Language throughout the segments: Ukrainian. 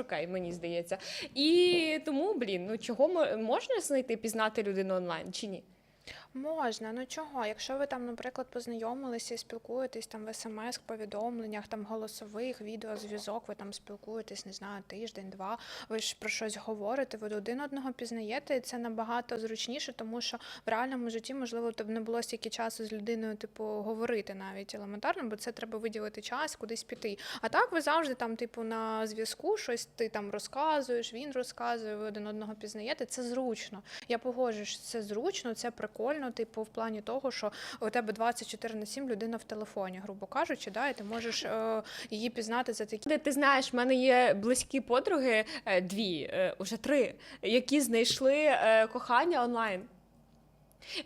окей, мені здається. І тому, блін, ну чого мо- можна знайти, пізнати людину онлайн чи ні? Можна, ну чого? Якщо ви там, наприклад, познайомилися і спілкуєтесь там в смс, повідомленнях, там голосових, відеозв'язок, ви там спілкуєтесь, не знаю, тиждень, два, ви ж про щось говорите, ви один одного пізнаєте, і це набагато зручніше, тому що в реальному житті, можливо, тобі не було стільки часу з людиною, типу, говорити навіть елементарно, бо це треба виділити час, кудись піти. А так ви завжди там, типу, на зв'язку, щось ти там розказуєш, він розказує, ви один одного пізнаєте. Це зручно. Я погоджуюсь, це зручно, це прикольно, типу, в плані того, що у тебе 24 на 7 людина в телефоні, грубо кажучи, да, і ти можеш е, її пізнати за такі. Ти знаєш, в мене є близькі подруги, е, дві, е, уже три, які знайшли е, кохання онлайн.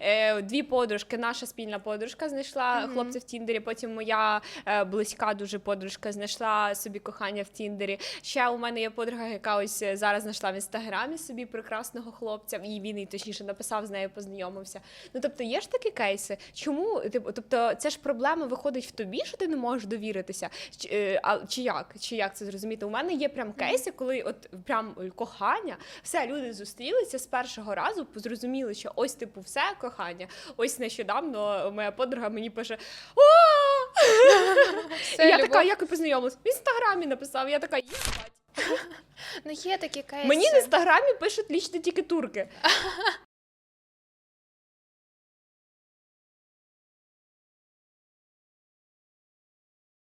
Е, Дві подружки, наша спільна подружка знайшла Мгм. хлопця в Тіндері. Потім моя е, близька дуже подружка знайшла собі кохання в Тіндері. Ще у мене є подруга, яка ось е, зараз знайшла в інстаграмі собі прекрасного хлопця, і він їй точніше написав, з нею познайомився. Ну тобто є ж такі кейси. Чому типу, тобто, це ж проблема виходить в тобі, що ти не можеш довіритися? Чи, е, а, чи як? Чи як це зрозуміти? У мене є прям кейси, коли от прям кохання, все люди зустрілися з першого разу, зрозуміли, що ось типу все кохання. Ось нещодавно моя подруга мені пише: О! Все, я любов. така, як і познайомилась. В інстаграмі написав. Я така, їбать. Ну є такі кейси. Мені в інстаграмі пишуть лічно тільки турки.